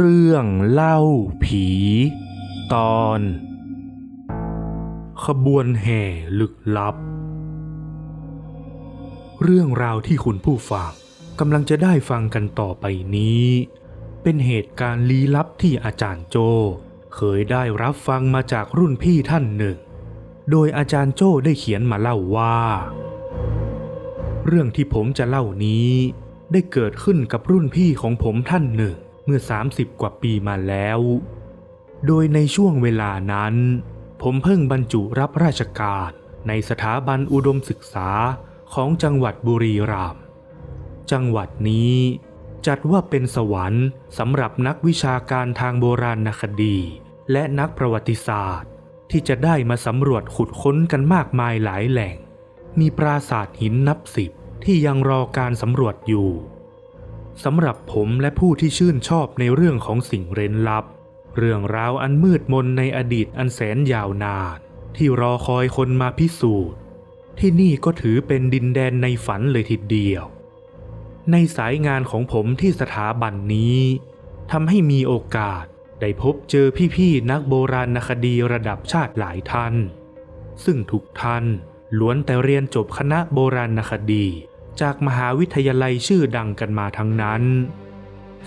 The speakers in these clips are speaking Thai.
เรื่องเล่าผี ตอน ขบวนแห่ลึกลับ เรื่องราวที่คุณผู้ฟังกำลังจะได้ฟังกันต่อไปนี้ เป็นเหตุการณ์ลี้ลับที่อาจารย์โจ เคยได้รับฟังมาจากรุ่นพี่ท่านหนึ่ง โดยอาจารย์โจ้ได้เขียนมาเล่าว่า เรื่องที่ผมจะเล่านี้ได้เกิดขึ้นกับรุ่นพี่ของผมท่านหนึ่ง เมื่อ 30 กว่าปีมาแล้ว โดยในช่วงเวลานั้น ผมเพิ่งบรรจุรับราชการในสถาบันอุดมศึกษาของจังหวัดบุรีรัมย์ จังหวัดนี้จัดว่าเป็นสวรรค์สำหรับนักวิชาการทางโบราณคดี และนักประวัติศาสตร์ ที่จะได้มาสำรวจขุดค้นกันมากมายหลายแหล่ง มีปราสาทหินนับสิบที่ยังรอการสำรวจอยู่ สำหรับผมและผู้ที่ชื่นชอบในเรื่องของสิ่งเร้นลับ เรื่องราวอันมืดมนในอดีตอันแสนยาวนาน ที่รอคอยคนมาพิสูจน์ ที่นี่ก็ถือเป็นดินแดนในฝันเลยทีเดียว ในสายงานของผมที่สถาบันนี้ทำให้มีโอกาสได้พบเจอพี่ๆนักโบราณคดีระดับชาติหลายท่าน ซึ่งทุกท่านล้วนแต่เรียนจบคณะโบราณคดี จากมหาวิทยาลัยชื่อดังกันมาทั้งนั้น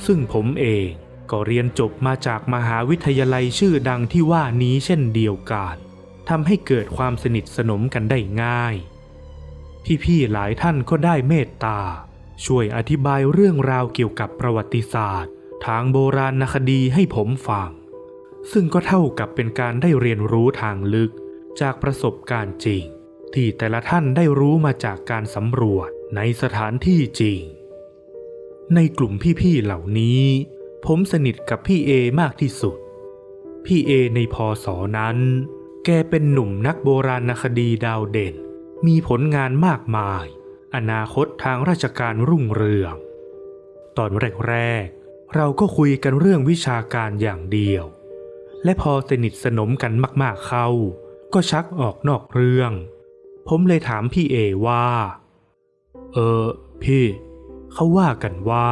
ซึ่งผมเองก็เรียนจบมาจากมหาวิทยาลัยชื่อดังที่ว่านี้เช่นเดียวกันทำให้เกิดความสนิทสนมกันได้ง่าย พี่ๆหลายท่านก็ได้เมตตา ช่วยอธิบายเรื่องราวเกี่ยวกับประวัติศาสตร์ ทางโบราณคดีให้ผมฟัง ซึ่งก็เท่ากับเป็นการได้เรียนรู้ทางลึกจากประสบการณ์จริง ที่แต่ละท่านได้รู้มาจากการสำรวจ ในสถานที่จริง ในกลุ่มพี่ๆเหล่านี้ ผมสนิทกับพี่เอมากที่สุด พี่เอในพศนั้น แกเป็นหนุ่มนักโบราณคดีดาวเด่น มีผลงานมากมาย อนาคตทางราชการรุ่งเรือง ตอนแรกๆเราก็คุยกันเรื่องวิชาการอย่างเดียว และพอสนิทสนมกันมากๆเข้า ก็ชักออกนอกเรื่อง ผมเลยถามพี่เอว่า เออ พี่ เขาว่ากันว่า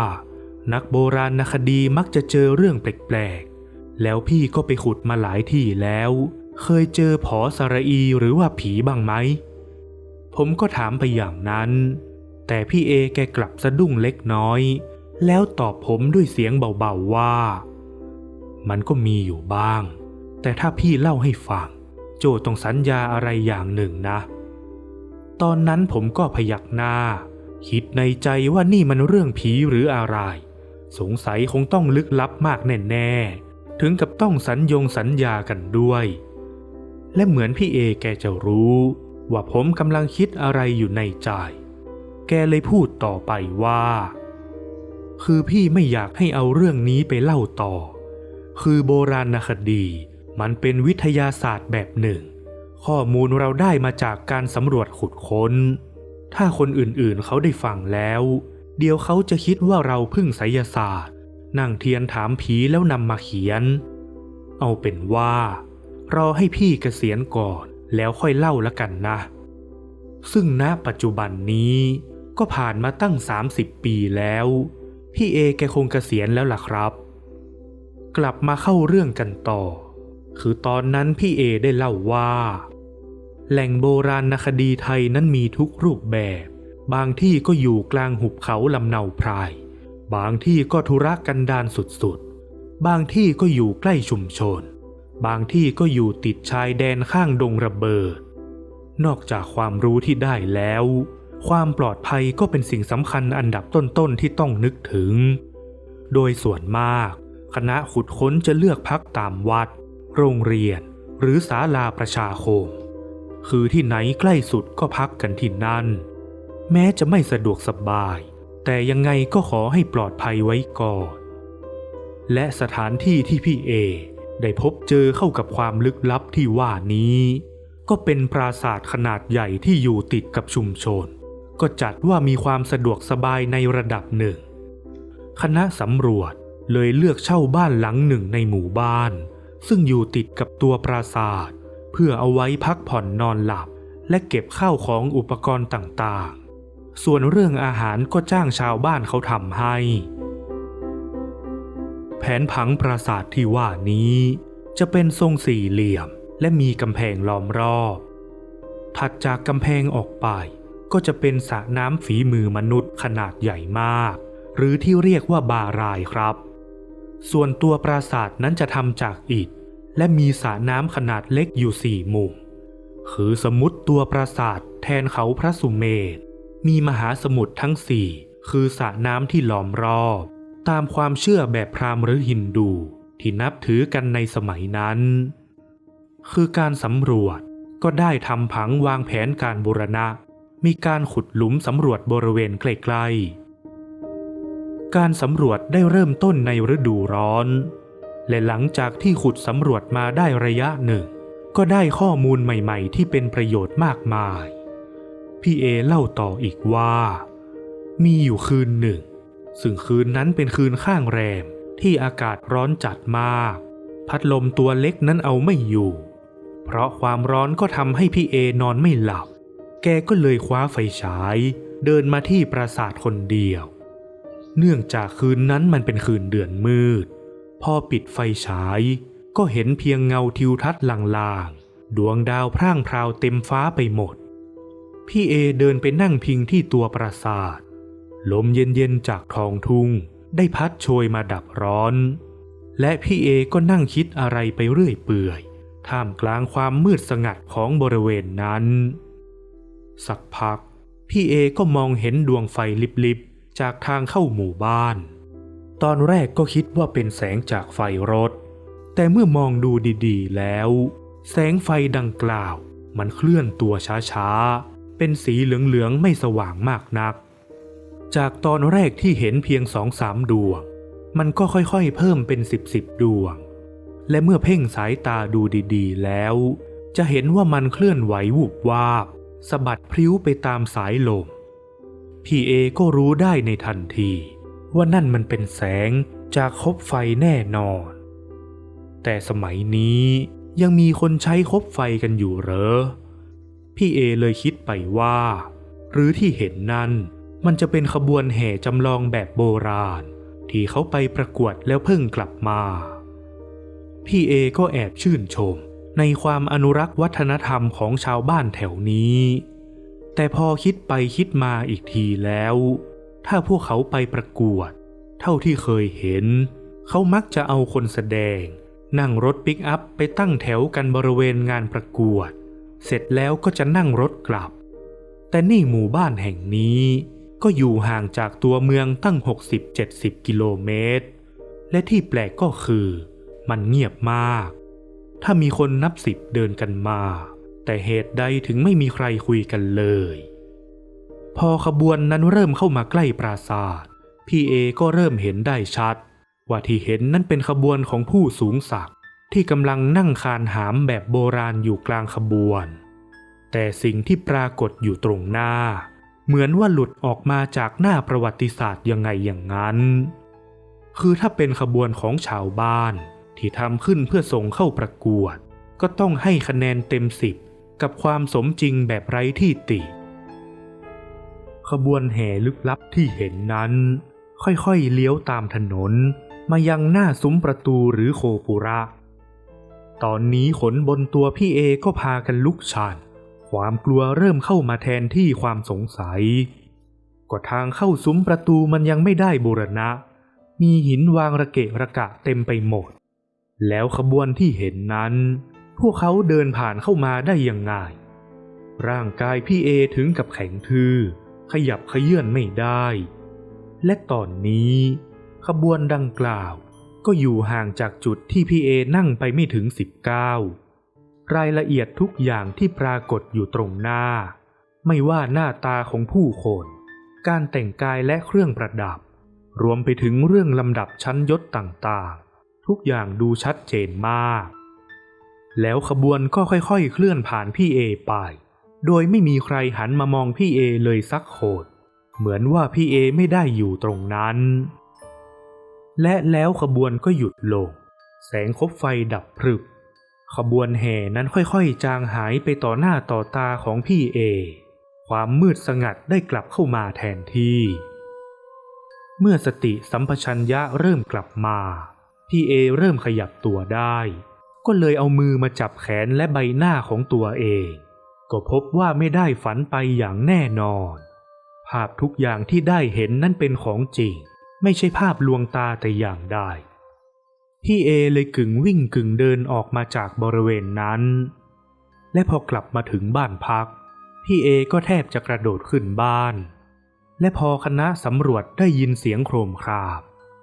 นักโบราณคดีมักจะเจอเรื่องแปลกๆ แล้วพี่ก็ไปขุดมาหลายที่แล้ว เคยเจอผอสระอีหรือว่าผีบ้างไหม ผมก็ถามไปอย่างนั้น แต่พี่เอแกกลับสะดุ้งเล็กน้อย แล้วตอบผมด้วยเสียงเบาๆว่า มันก็มีอยู่บ้าง แต่ถ้าพี่เล่าให้ฟัง โจต้องสัญญาอะไรอย่างหนึ่งนะ ตอนนั้นผมก็พยักหน้า คิดในใจว่านี่มันเรื่องผีหรืออะไร สงสัยคงต้องลึกลับมากแน่ๆ ถึงกับต้องสัญญงสัญญากันด้วย และเหมือนพี่เอแกจะรู้ ว่าผมกำลังคิดอะไรอยู่ในใจ แกเลยพูดต่อไปว่า คือพี่ไม่อยากให้เอาเรื่องนี้ไปเล่าต่อ คือโบราณคดี มันเป็นวิทยาศาสตร์แบบหนึ่ง ข้อมูลเราได้มาจากการสำรวจขุดค้น ถ้าคนอื่นๆเขาได้ฟังแล้ว เดี๋ยวเขาจะคิดว่าเราพึ่งไสยศาสตร์ นั่งเทียนถามผีแล้วนำมาเขียน เอาเป็นว่า รอให้พี่เกษียณก่อนแล้วค่อยเล่าละกันนะ ซึ่งณปัจจุบันนี้ก็ผ่านมาตั้ง 30 ปีแล้ว พี่เอแกคงเกษียณแล้วล่ะครับ กลับมาเข้าเรื่องกันต่อ คือตอนนั้นพี่เอได้เล่าว่า แหล่งโบราณคดีไทยนั้นมีทุกรูปแบบ บางที่ก็อยู่กลางหุบเขาลำเนาไพรบางที่ก็ทุรกันดารสุดๆ บางที่ก็อยู่ใกล้ชุมชน บางที่ก็อยู่ติดชายแดนข้างดงระเบิด นอกจากความรู้ที่ได้แล้ว ความปลอดภัยก็เป็นสิ่งสำคัญอันดับต้นๆที่ต้องนึกถึง โดยส่วนมาก คณะขุดค้นจะเลือกพักตามวัด โรงเรียน หรือศาลาประชาคม คือที่ไหนใกล้สุดก็พักกันที่นั่น แม้จะไม่สะดวกสบาย แต่ยังไงก็ขอให้ปลอดภัยไว้ก่อน และสถานที่ที่พี่เอ ได้พบเจอเข้ากับความลึกลับที่ว่านี้ ก็เป็นปราสาทขนาดใหญ่ที่อยู่ติดกับชุมชน ก็จัดว่ามีความสะดวกสบายในระดับหนึ่ง คณะสำรวจเลยเลือกเช่าบ้านหลังหนึ่งในหมู่บ้าน ซึ่งอยู่ติดกับตัวปราสาท เพื่อเอาไว้พักผ่อนนอนหลับ และเก็บข้าวของอุปกรณ์ต่างๆ ส่วนเรื่องอาหารก็จ้างชาวบ้านเขาทำให้แผผนผังปราสาทที่ว่านี้ จะเป็นทรงสี่เหลี่ยมและมีกำแพงล้อมรอบ ถัดจากกำแพงออกไป ก็จะเป็นสระน้ำฝีมือมนุษย์ขนาดใหญ่มาก หรือที่เรียกว่าบารายครับ ส่วนตัวปราสาทนั้นจะทำจากอิฐ และมีสระน้ำขนาดเล็กอยู่สี่มุม คือสมมติตัวปราสาทแทนเขาพระสุเมธมีมหาสมุทรทั้งสี่คือสระน้ำที่ล้อมรอบ ตามความเชื่อแบบพราหมณ์หรือฮินดูที่นับถือกันในสมัยนั้น คือการสำรวจก็ได้ทำผังวางแผนการบูรณะ มีการขุดหลุมสำรวจบริเวณใกล้ๆการสำรวจได้เริ่มต้นในฤดูร้อน และหลังจากที่ขุดสำรวจมาได้ระยะหนึ่ง ก็ได้ข้อมูลใหม่ๆ ที่เป็นประโยชน์มากมาย พี่เอเล่าต่ออีกว่า มีอยู่คืนหนึ่ง ซึ่งคืนนั้นเป็นคืนข้างแรมที่อากาศร้อนจัดมาก พัดลมตัวเล็กนั้นเอาไม่อยู่ เพราะความร้อนก็ทำให้พี่เอนอนไม่หลับ แกก็เลยคว้าไฟฉาย เดินมาที่ปราสาทคนเดียว เนื่องจากคืนนั้นมันเป็นคืนเดือนมืด พอปิดไฟฉาย ก็เห็นเพียงเงาทิวทัศน์ลางๆ ดวงดาวพร่างพราวเต็มฟ้าไปหมด พี่เอเดินไปนั่งพิงที่ตัวปราสาท ลมเย็นๆจากท้องทุ่ง ได้พัดโชยมาดับร้อน และพี่เอก็นั่งคิดอะไรไปเรื่อยเปื่อย ท่ามกลางความมืดสงัดของบริเวณนั้น สักพัก พี่เอก็มองเห็นดวงไฟลิบๆจากทางเข้าหมู่บ้าน ตอนแรกก็คิดว่าเป็นแสงจากไฟรถ แต่เมื่อมองดูดีๆแล้ว แสงไฟดังกล่าว มันเคลื่อนตัวช้าๆ เป็นสีเหลืองๆ ไม่สว่างมากนัก จากตอนแรกที่เห็นเพียงสองสามดวง มันก็ค่อยๆ เพิ่มเป็นสิบสิบดวง และเมื่อเพ่งสายตาดูดีๆ แล้ว จะเห็นว่ามันเคลื่อนไหววุบวาบสะบัดพริ้วไปตามสายลม พี่เอก็รู้ได้ในทันที ว่านั่นมันเป็นแสงจากคบไฟแน่นอน แต่สมัยนี้ยังมีคนใช้คบไฟกันอยู่เหรอ พี่เอเลยคิดไปว่า หรือที่เห็นนั่นมันจะเป็นขบวนแห่จำลองแบบโบราณ ที่เขาไปประกวดแล้วเพิ่งกลับมา พี่เอก็แอบชื่นชมในความอนุรักษ์วัฒนธรรมของชาวบ้านแถวนี้ แต่พอคิดไปคิดมาอีกทีแล้ว ถ้าพวกเขาไปประกวด เท่าที่เคยเห็น เขามักจะเอาคนแสดง นั่งรถปิกอัพไปตั้งแถวกันบริเวณงานประกวด เสร็จแล้วก็จะนั่งรถกลับ แต่นี่หมู่บ้านแห่งนี้ก็อยู่ห่างจากตัวเมืองตั้ง 60-70 กิโลเมตร และที่แปลกก็คือ มันเงียบมาก ถ้ามีคนนับสิบเดินกันมา แต่เหตุใดถึงไม่มีใครคุยกันเลย พอขบวนนั้นเริ่มเข้ามาใกล้ปราสาท พี่เอก็เริ่มเห็นได้ชัด ว่าที่เห็นนั้นเป็นขบวนของผู้สูงศักดิ์ที่กำลังนั่งคานหามแบบโบราณอยู่กลางขบวน แต่สิ่งที่ปรากฏอยู่ตรงหน้า เหมือนว่าหลุดออกมาจากหน้าประวัติศาสตร์ยังไงอย่างนั้น คือถ้าเป็นขบวนของชาวบ้านที่ทำขึ้นเพื่อส่งเข้าประกวด ก็ต้องให้คะแนนเต็มสิบกับความสมจริงแบบไร้ที่ติ ขบวนแห่ลึกลับที่เห็นนั้น ค่อยๆเลี้ยวตามถนน มายังหน้าซุ้มประตูหรือโคปุระ ตอนนี้ขนบนตัวพี่เอก็พากันลุกชันความกลัวเริ่มเข้ามาแทนที่ความสงสัยก็ทางเข้าซุ้มประตูมันยังไม่ได้บูรณะ มีหินวางระเกะระกะเต็มไปหมด แล้วขบวนที่เห็นนั้น พวกเขาเดินผ่านเข้ามาได้ยังไงร่างกายพี่เอถึงกับแข็งทื่อ ขยับขยื่นไม่ได้ และตอนนี้ ขบวนดังกล่าวก็อยู่ห่างจากจุดที่พี่เอนั่งไปไม่ถึง 19 รายละเอียดทุกอย่างที่ปรากฏอยู่ตรงหน้า ไม่ว่าหน้าตาของผู้คน การแต่งกายและเครื่องประดับ รวมไปถึงเรื่องลำดับชั้นยศต่างๆ ทุกอย่างดูชัดเจนมาก แล้วขบวนก็ค่อยๆ เคลื่อนผ่านพี่เอไป โดยไม่มีใครหันมามองพี่เอเลยสักโขด เหมือนว่าพี่เอไม่ได้อยู่ตรงนั้น และแล้วขบวนก็หยุดลง แสงคบไฟดับพรึบ ขบวนแห่นั้นค่อยๆ จางหายไปต่อหน้าต่อตาของพี่เอ ความมืดสงัดได้กลับเข้ามาแทนที่ เมื่อสติสัมปชัญญะเริ่มกลับมา พี่เอเริ่มขยับตัวได้ ก็เลยเอามือมาจับแขนและใบหน้าของตัวเอง ก็พบว่าไม่ได้ฝันไปอย่างแน่นอน ภาพทุกอย่างที่ได้เห็นนั่นเป็นของจริง ไม่ใช่ภาพลวงตาแต่อย่างใดพี่เอเลยกึ่งวิ่งกึ่งเดินออกมาจากบริเวณนั้น และพอกลับมาถึงบ้านพัก พี่เอก็แทบจะกระโดดขึ้นบ้าน และพอคณะสำรวจได้ยินเสียงโครมคราม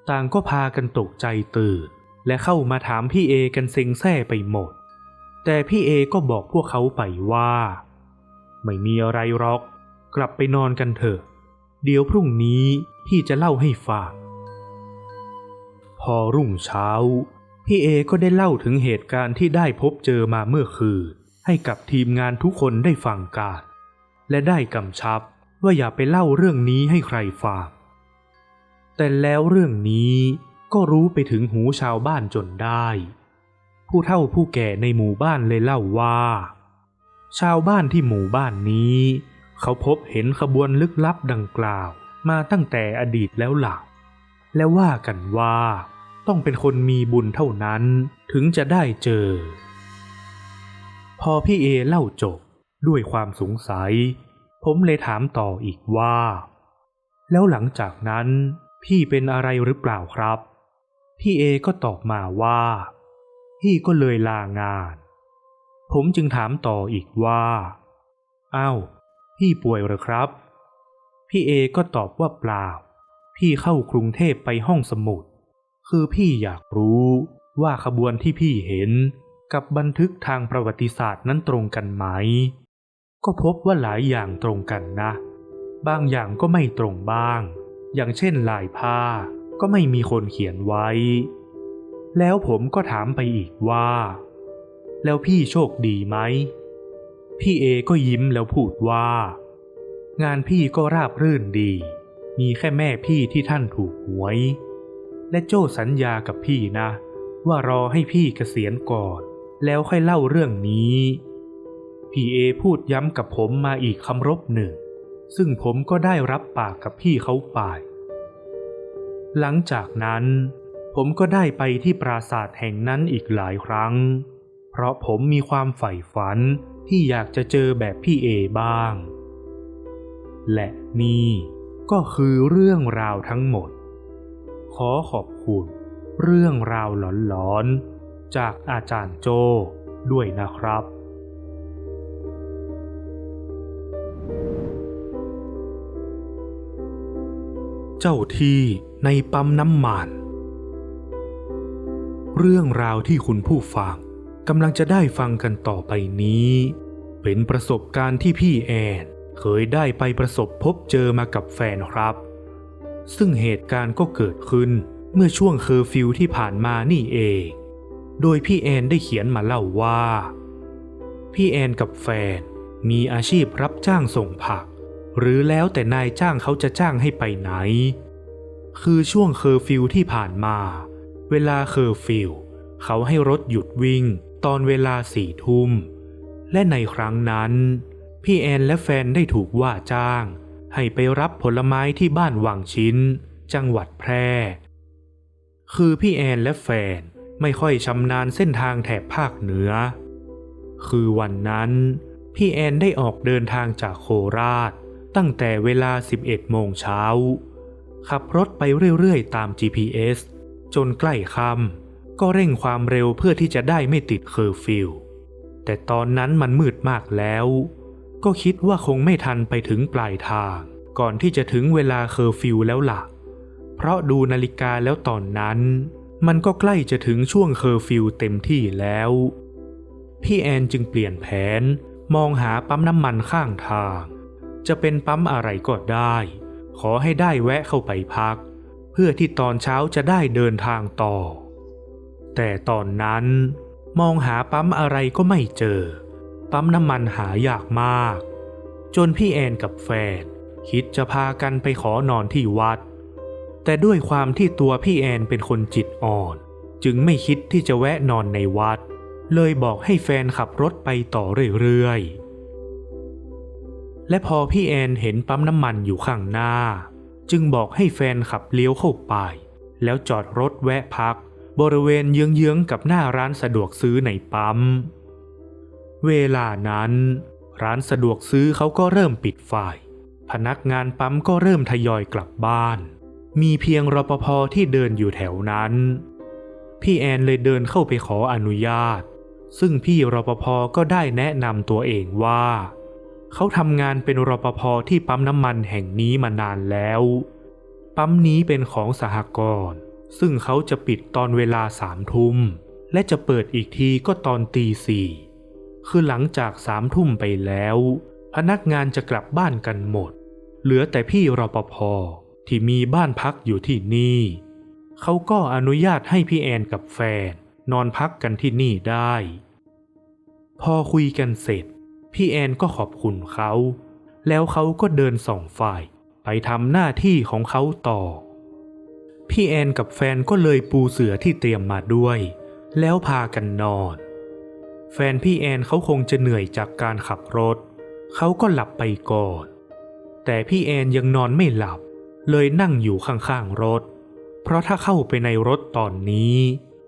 ต่างก็พากันตกใจตื่น และเข้ามาถามพี่เอกันเซ็งแซ่ไปหมด แต่พี่เอก็บอกพวกเขาไปว่า ไม่มีอะไรหรอก กลับไปนอนกันเถอะ เดี๋ยวพรุ่งนี้พี่จะเล่าให้ฟังพอรุ่งเช้า พี่เอก็ได้เล่าถึงเหตุการณ์ที่ได้พบเจอมาเมื่อคืนให้กับทีมงานทุกคนได้ฟังกันและได้กำชับว่าอย่าไปเล่าเรื่องนี้ให้ใครฟังแต่แล้วเรื่องนี้ก็รู้ไปถึงหูชาวบ้านจนได้ ผู้เฒ่าผู้แก่ในหมู่บ้านเลยเล่าว่า ชาวบ้านที่หมู่บ้านนี้ เขาพบเห็นขบวนลึกลับดังกล่าว มาตั้งแต่อดีตแล้วหลักและว่ากันว่าต้องเป็นคนมีบุญเท่านั้นถึงจะได้เจอ พอพี่เอเล่าจบด้วยความสงสัย ผมเลยถามต่ออีกว่า แล้วหลังจากนั้น พี่เป็นอะไรหรือเปล่าครับ พี่เอก็ตอบมาว่า พี่ก็เลยลางาน ผมจึงถามต่ออีกว่าอ้าวพี่ป่วยหรือครับ พี่เอก็ตอบว่าเปล่า พี่เข้ากรุงเทพไปห้องสมุด คือพี่อยากรู้ว่าขบวนที่พี่เห็นกับบันทึกทางประวัติศาสตร์นั้นตรงกันไหม ก็พบว่าหลายอย่างตรงกันนะ บางอย่างก็ไม่ตรงบ้าง อย่างเช่นลายผ้าก็ไม่มีคนเขียนไว้ แล้วผมก็ถามไปอีกว่า แล้วพี่โชคดีไหม พี่เอก็ยิ้มแล้วพูดว่า งานพี่ก็ราบรื่นดี มีแค่แม่พี่ที่ท่านถูกหวย และโจ้สัญญากับพี่นะ ว่ารอให้พี่เกษียณก่อน แล้วค่อยเล่าเรื่องนี้ พี่เอพูดย้ำกับผมมาอีกคำรบหนึ่ง ซึ่งผมก็ได้รับปากกับพี่เขาไป หลังจากนั้น ผมก็ได้ไปที่ปราสาทแห่งนั้นอีกหลายครั้ง เพราะผมมีความใฝ่ฝันที่อยากจะเจอแบบพี่เอบ้าง และนี่ก็คือเรื่องราวทั้งหมด ขอขอบคุณเรื่องราวหลอนๆ จากอาจารย์โจด้วยนะครับเจ้าที่ในปั๊มน้ำมัน เรื่องราวที่คุณผู้ฟังกำลังจะได้ฟังกันต่อไปนี้ เป็นประสบการณ์ที่พี่แอนเคยได้ไปประสบพบเจอมากับแฟนครับ ซึ่งเหตุการณ์ก็เกิดขึ้นเมื่อช่วงเคอร์ฟิวที่ผ่านมานี่เอง โดยพี่แอนได้เขียนมาเล่าว่า พี่แอนกับแฟนมีอาชีพรับจ้างส่งผัก หรือแล้วแต่นายจ้างเขาจะจ้างให้ไปไหน คือช่วงเคอร์ฟิวที่ผ่านมา เวลาเคอร์ฟิวเขาให้รถหยุดวิ่งตอนเวลาสี่ทุ่ม และในครั้งนั้น พี่แอนและแฟนได้ถูกว่าจ้าง ให้ไปรับผลไม้ที่บ้านวังชิ้น จังหวัดแพร่ คือพี่แอนและแฟนไม่ค่อยชำนาญเส้นทางแถบภาคเหนือ คือวันนั้น พี่แอนได้ออกเดินทางจากโคราช ตั้งแต่เวลา 11 โมงเช้า ขับรถไปเรื่อยๆ ตาม GPS จนใกล้ค่ำก็เร่งความเร็วเพื่อที่จะได้ไม่ติดเคอร์ฟิวแต่ตอนนั้นมันมืดมากแล้ว ก็คิดว่าคงไม่ทันไปถึงปลายทาง ก่อนที่จะถึงเวลาเคอร์ฟิวแล้วล่ะ เพราะดูนาฬิกาแล้วตอนนั้น มันก็ใกล้จะถึงช่วงเคอร์ฟิวเต็มที่แล้ว พี่แอนจึงเปลี่ยนแผนมองหาปั๊มน้ำมันข้างทาง จะเป็นปั๊มอะไรก็ได้ ขอให้ได้แวะเข้าไปพัก เพื่อที่ตอนเช้าจะได้เดินทางต่อ แต่ตอนนั้นมองหาปั๊มอะไรก็ไม่เจอ ปั๊มน้ำมันหายากมาก จนพี่แอนกับแฟนคิดจะพากันไปขอนอนที่วัด แต่ด้วยความที่ตัวพี่แอนเป็นคนจิตอ่อน จึงไม่คิดที่จะแวะนอนในวัด เลยบอกให้แฟนขับรถไปต่อเรื่อยๆ และพอพี่แอนเห็นปั๊มน้ำมันอยู่ข้างหน้า จึงบอกให้แฟนขับเลี้ยวเข้าไป แล้วจอดรถแวะพัก บริเวณเยื้องๆกับหน้าร้านสะดวกซื้อในปั๊ม เวลานั้น ร้านสะดวกซื้อเขาก็เริ่มปิดไฟพนักงานปั๊มก็เริ่มทยอยกลับบ้าน มีเพียงรปภที่เดินอยู่แถวนั้น พี่แอนเลยเดินเข้าไปขออนุญาต ซึ่งพี่รปภก็ได้แนะนำตัวเองว่า เขาทำงานเป็นรปภที่ปั๊มน้ำมันแห่งนี้มานานแล้ว ปั๊มนี้เป็นของสหกรณ์ซึ่งเขาจะปิดตอนเวลาสามทุ่ม และจะเปิดอีกทีก็ตอนตีสี่คือหลังจากสามทุ่มไปแล้ว พนักงานจะกลับบ้านกันหมด เหลือแต่พี่รปภที่มีบ้านพักอยู่ที่นี่ เขาก็อนุญาตให้พี่แอนกับแฟน นอนพักกันที่นี่ได้ พอคุยกันเสร็จ พี่แอนก็ขอบคุณเขา แล้วเขาก็เดินสองฝ่าย ไปทำหน้าที่ของเขาต่อ พี่แอนกับแฟนก็เลยปูเสื่อที่เตรียมมาด้วย แล้วพากันนอน แฟนพี่แอนเขาคงจะเหนื่อยจากการขับรถ เขาก็หลับไปก่อน แต่พี่แอนยังนอนไม่หลับ เลยนั่งอยู่ข้างๆรถ เพราะถ้าเข้าไปในรถตอนนี้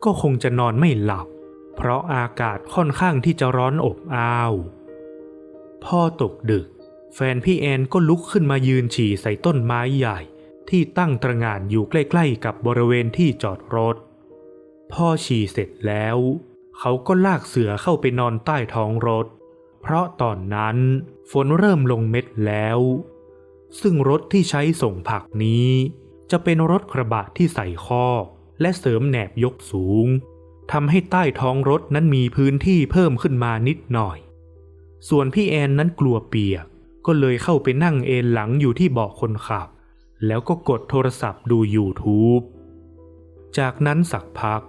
ก็คงจะนอนไม่หลับ เพราะอากาศค่อนข้างที่จะร้อนอบอ้าว พอตกดึก แฟนพี่แอนก็ลุกขึ้นมายืนฉี่ใส่ต้นไม้ใหญ่ ที่ตั้งตระงานอยู่ใกล้ๆกับบริเวณที่จอดรถ พ่อฉี่เสร็จแล้ว เขาก็ลากเสือเข้าไปนอนใต้ท้องรถ เพราะตอนนั้นฝนเริ่มลงเม็ดแล้ว ซึ่งรถที่ใช้ส่งผักนี้ จะเป็นรถกระบะที่ใส่คอกและเสริมแหนบยกสูงทำให้ใต้ท้องรถนั้นมีพื้นที่เพิ่มขึ้นมานิดหน่อย ส่วนพี่แอนนั้นกลัวเปียก ก็เลยเข้าไปนั่งเอนหลังอยู่ที่เบาะคนขับ แล้วก็กดโทรศัพท์ดู YouTube จากนั้นสักพัก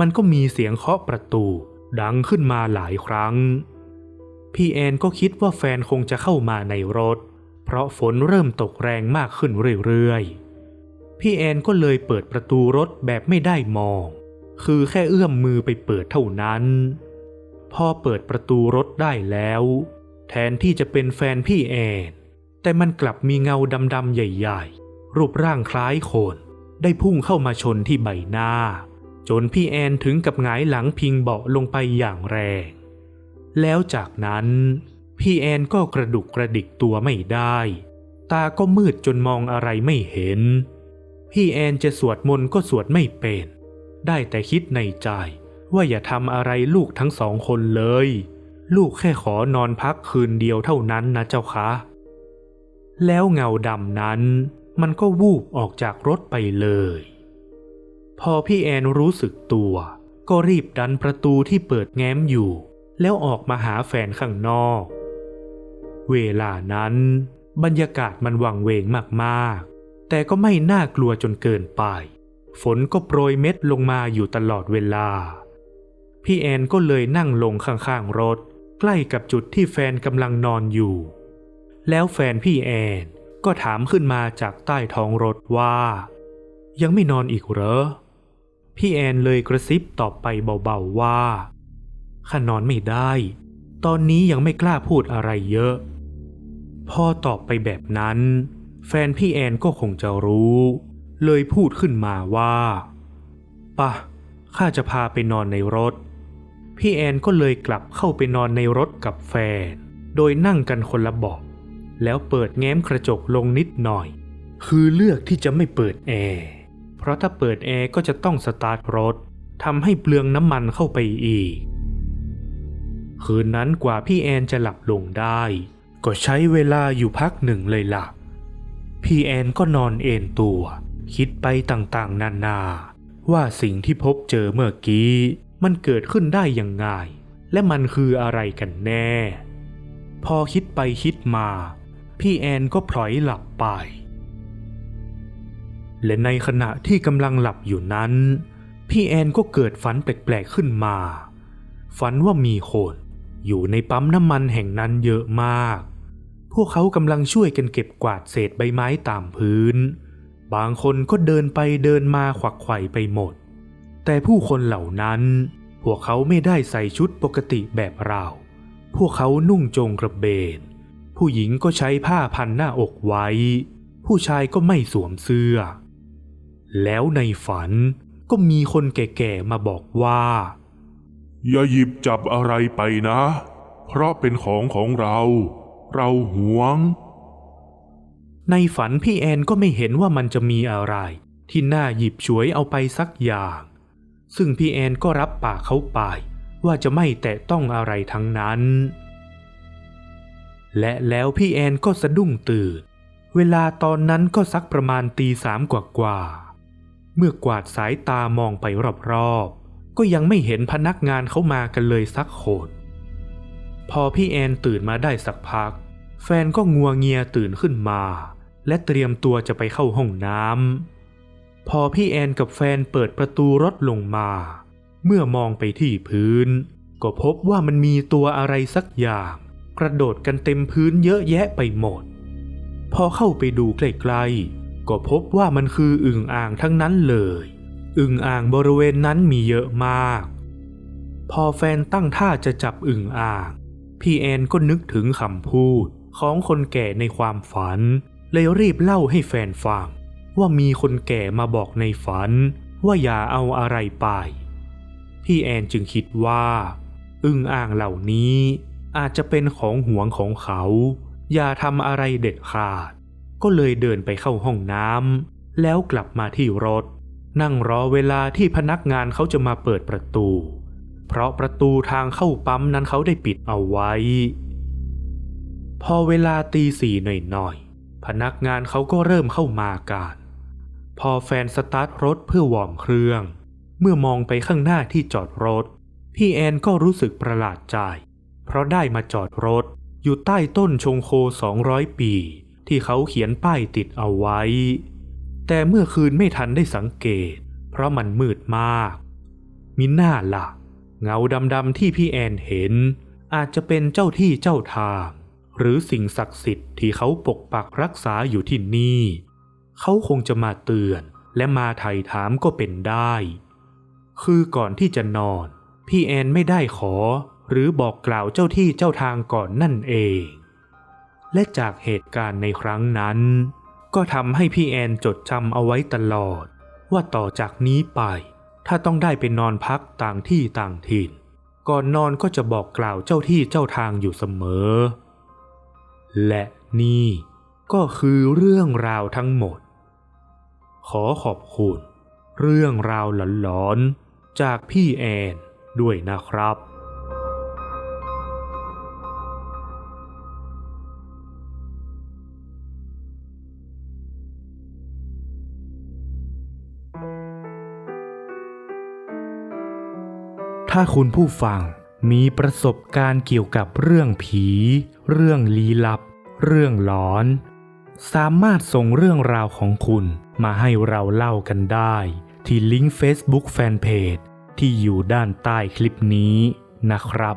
มันก็มีเสียงเคาะประตู ดังขึ้นมาหลายครั้ง พี่แอนก็คิดว่าแฟนคงจะเข้ามาในรถ เพราะฝนเริ่มตกแรงมากขึ้นเรื่อยๆ พี่แอนก็เลยเปิดประตูรถแบบไม่ได้มอง คือแค่เอื้อมมือไปเปิดเท่านั้น พอเปิดประตูรถได้แล้ว แทนที่จะเป็นแฟนพี่แอน แต่มันกลับมีเงาดำๆใหญ่ๆ รูปร่างคล้ายคน ได้พุ่งเข้ามาชนที่ใบหน้า จนพี่แอนถึงกับหงายหลังพิงเบาะลงไปอย่างแรง แล้วจากนั้น พี่แอนก็กระดุกกระดิกตัวไม่ได้ ตาก็มืดจนมองอะไรไม่เห็น พี่แอนจะสวดมนต์ก็สวดไม่เป็น ได้แต่คิดในใจ ว่าอย่าทำอะไรลูกทั้งสองคนเลย ลูกแค่ขอนอนพักคืนเดียวเท่านั้นนะเจ้าคะ แล้วเงาดำนั้น มันก็วูบออกจากรถไปเลย พอพี่แอนรู้สึกตัว ก็รีบดันประตูที่เปิดแง้มอยู่ แล้วออกมาหาแฟนข้างนอก เวลานั้น บรรยากาศมันวังเวงมากๆ แต่ก็ไม่น่ากลัวจนเกินไป ฝนก็โปรยเม็ดลงมาอยู่ตลอดเวลา พี่แอนก็เลยนั่งลงข้างๆรถ ใกล้กับจุดที่แฟนกำลังนอนอยู่ แล้วแฟนพี่แอนก็ถามขึ้นมาจากใต้ท้องรถว่า ยังไม่นอนอีกเหรอ พี่แอนเลยกระซิบตอบไปเบาๆว่าข้านอนไม่ได้ ตอนนี้ยังไม่กล้าพูดอะไรเยอะพอตอบไปแบบนั้น แฟนพี่แอนก็คงจะรู้ เลยพูดขึ้นมาว่าปะข้าจะพาไปนอนในรถ พี่แอนก็เลยกลับเข้าไปนอนในรถกับแฟน โดยนั่งกันคนละเบาะแล้วเปิดแง้มกระจกลงนิดหน่อย คือเลือกที่จะไม่เปิดแอร์เพราะถ้าเปิดแอร์ก็จะต้องสตาร์ทรถทำให้เปลืองน้ำมันเข้าไปอีก คืนนั้นกว่าพี่แอนจะหลับลงได้ ก็ใช้เวลาอยู่พักหนึ่งเลยล่ะ พี่แอนก็นอนเอนตัว คิดไปต่างๆ นานา ว่าสิ่งที่พบเจอเมื่อกี้ มันเกิดขึ้นได้ยังไงและมันคืออะไรกันแน่ พอคิดไปคิดมา พี่แอนก็พลอยหลับไป และในขณะที่กำลังหลับอยู่นั้น พี่แอนก็เกิดฝันแปลกๆขึ้นมา ฝันว่ามีคนอยู่ในปั๊มน้ำมันแห่งนั้นเยอะมาก พวกเขากำลังช่วยกันเก็บกวาดเศษใบไม้ตามพื้น บางคนก็เดินไปเดินมาขวักไขว่ไปหมด แต่ผู้คนเหล่านั้น พวกเขาไม่ได้ใส่ชุดปกติแบบเรา พวกเขานุ่งโจงกระเบน ผู้หญิงก็ใช้ผ้าพันหน้าอกไว้ ผู้ชายก็ไม่สวมเสื้อ แล้วในฝันก็มีคนแก่ๆมาบอกว่า อย่าหยิบจับอะไรไปนะ เพราะเป็นของของเรา เราหวง ในฝันพี่แอนก็ไม่เห็นว่ามันจะมีอะไรที่น่าหยิบฉวยเอาไปสักอย่าง ซึ่งพี่แอนก็รับปากเขาไปว่าจะไม่แตะต้องอะไรทั้งนั้น และแล้วพี่แอนก็สะดุ้งตื่น เวลาตอนนั้นก็สักประมาณตีสามกว่า เมื่อกวาดสายตามองไปรอบๆ ก็ยังไม่เห็นพนักงานเขามากันเลยสักคนพอพี่แอนตื่นมาได้สักพัก แฟนก็งัวเงียตื่นขึ้นมา และเตรียมตัวจะไปเข้าห้องน้ำ พอพี่แอนกับแฟนเปิดประตูรถลงมา เมื่อมองไปที่พื้น ก็พบว่ามันมีตัวอะไรสักอย่าง กระโดดกันเต็มพื้นเยอะแยะไปหมด พอเข้าไปดูใกล้ๆก็พบว่ามันคืออึ่งอ่างทั้งนั้นเลย อึ่งอ่างบริเวณนั้นมีเยอะมาก พอแฟนตั้งท่าจะจับอึ่งอ่าง พี่แอนก็นึกถึงคำพูดของคนแก่ในความฝัน เลยรีบเล่าให้แฟนฟัง ว่ามีคนแก่มาบอกในฝัน ว่าอย่าเอาอะไรไป พี่แอนจึงคิดว่า อึ่งอ่างเหล่านี้อาจจะเป็นของหวงของเขา อย่าทำอะไรเด็ดขาด ก็เลยเดินไปเข้าห้องน้ำแล้วกลับมาที่รถ นั่งรอเวลาที่พนักงานเขาจะมาเปิดประตู เพราะประตูทางเข้าปั๊มนั้นเขาได้ปิดเอาไว้ พอเวลาตีสี่หน่อยๆพนักงานเขาก็เริ่มเข้ามากัน พอแฟนสตาร์ทรถเพื่อวอร์มเครื่อง เมื่อมองไปข้างหน้าที่จอดรถ พี่แอนก็รู้สึกประหลาดใจ เพราะได้มาจอดรถอยู่ใต้ต้นชงโค 200 ปี ที่เขาเขียนป้ายติดเอาไว้ แต่เมื่อคืนไม่ทันได้สังเกต เพราะมันมืดมาก มิน่าล่ะ เงาดำๆที่พี่แอนเห็น อาจจะเป็นเจ้าที่เจ้าทาง หรือสิ่งศักดิ์สิทธิ์ที่เขาปกปักรักษาอยู่ที่นี่ เขาคงจะมาเตือน และมาไถ่ถามก็เป็นได้ คือก่อนที่จะนอน พี่แอนไม่ได้ขอ หรือบอกกล่าวเจ้าที่เจ้าทางก่อนนั่นเอง และจากเหตุการณ์ในครั้งนั้น ก็ทำให้พี่แอนจดจำเอาไว้ตลอด ว่าต่อจากนี้ไป ถ้าต้องได้ไปนอนพักต่างที่ต่างถิ่น ก่อนนอนก็จะบอกกล่าวเจ้าที่เจ้าทางอยู่เสมอ และนี่ก็คือเรื่องราวทั้งหมด ขอขอบคุณ เรื่องราวหลอนๆ จากพี่แอนด้วยนะครับถ้าคุณผู้ฟังมีประสบการณ์เกี่ยวกับเรื่องผี เรื่องลี้ลับ เรื่องหลอน สามารถส่งเรื่องราวของคุณมาให้เราเล่ากันได้ ที่ลิงก์ Facebook Fanpage ที่อยู่ด้านใต้คลิปนี้นะครับ